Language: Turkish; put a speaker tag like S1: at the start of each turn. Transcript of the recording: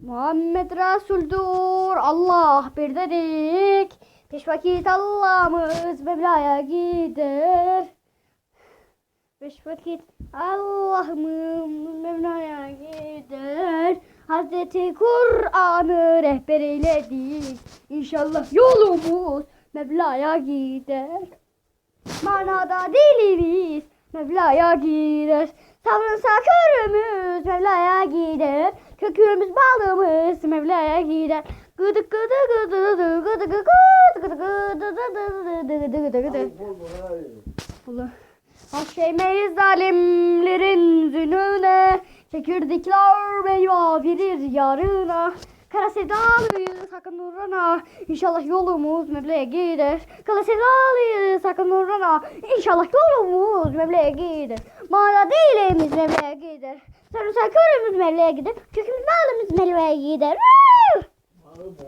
S1: Muhammed Resul'dur Allah bir dedik. Beş vakit Allah'ımız Mevla'ya gider. Beş vakit Allah'ımız Mevla'ya gider. Hazreti Kur'an'ı rehber eyledik. İnşallah yolumuz Mevla'ya gider. Manada dilimiz Mevla'ya gider. Savrunsa körümüz Mevla'ya gider. Kökümüz balımız Mevla'ya gider. Gıdık gıdı gıdı gıdı gıdı gıdı gıdı gıdı gıdı gıdı gıdı gıdı. Allah. Haşemeyiz zalimlerin zününe Çekirdekler meyve verir yarına Kara sevdalıyı sakın uğrana. İnşallah yolumuz Mevle'ye gider. Kara sevdalıyı sakın uğrana. İnşallah yolumuz Mevle'ye gider. Mağara değilimiz Mevle'ye gider. Sarımsak körümüz Mevle'ye gider. Kökümüz bağlımız Mevle'ye gider